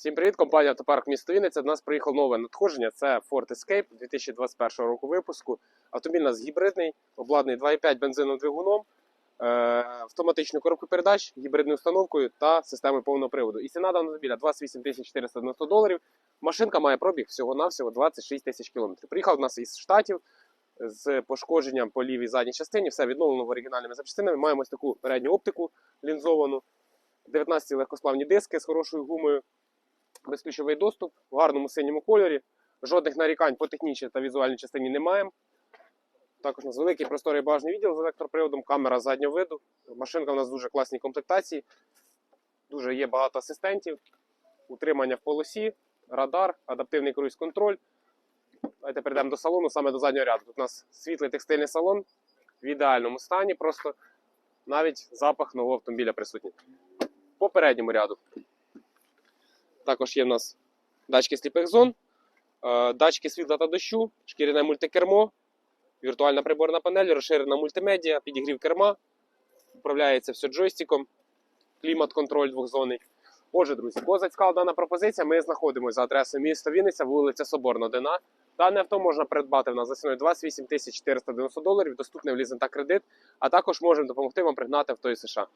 Всім привіт, компанія Автопарк місто Вінниця. До нас приїхало нове надходження. Це Ford Escape 2021 року випуску. Автомобіль у нас гібридний, обладнаний 2,5 бензиновим двигуном, е, автоматичною коробкою передач, гібридною установкою та системою повного приводу. І ціна даного автомобіля 28 490 доларів. Машинка має пробіг всього-навсього 26 тисяч кілометрів. Приїхав у нас із Штатів з пошкодженням по лівій задній частині. Все відновлено в оригінальними запчастинами. Маємо ось таку передню оптику лінзовану, 19 легкосплавні диски з хорошою гумою безключовий доступ в гарному синьому кольорі. Жодних нарікань по технічній та візуальній частині не маємо. Також у нас великий просторий багажний відділ з електроприводом, камера заднього виду. Машинка у нас дуже класній комплектації. Дуже є багато асистентів, утримання в полосі, радар, адаптивний круїз-контроль. Давайте перейдемо до салону, саме до заднього ряду. Тут у нас світлий текстильний салон в ідеальному стані, просто навіть запах нового автомобіля присутній. По передньому ряду. Також є в нас датчики сліпих зон, е, датчики світла та дощу, шкіряне мультикермо, віртуальна приборна панель, розширена мультимедіа, підігрів керма, управляється все джойстиком, клімат-контроль двохзонний. Отже, друзі, кого зацікавила дана пропозиція, ми знаходимося за адресою міста Вінниця, вулиця Соборна, 1. Дане авто можна придбати в нас за ціною 28 490 доларів, доступне в лізинг та кредит, а також можемо допомогти вам пригнати авто із США.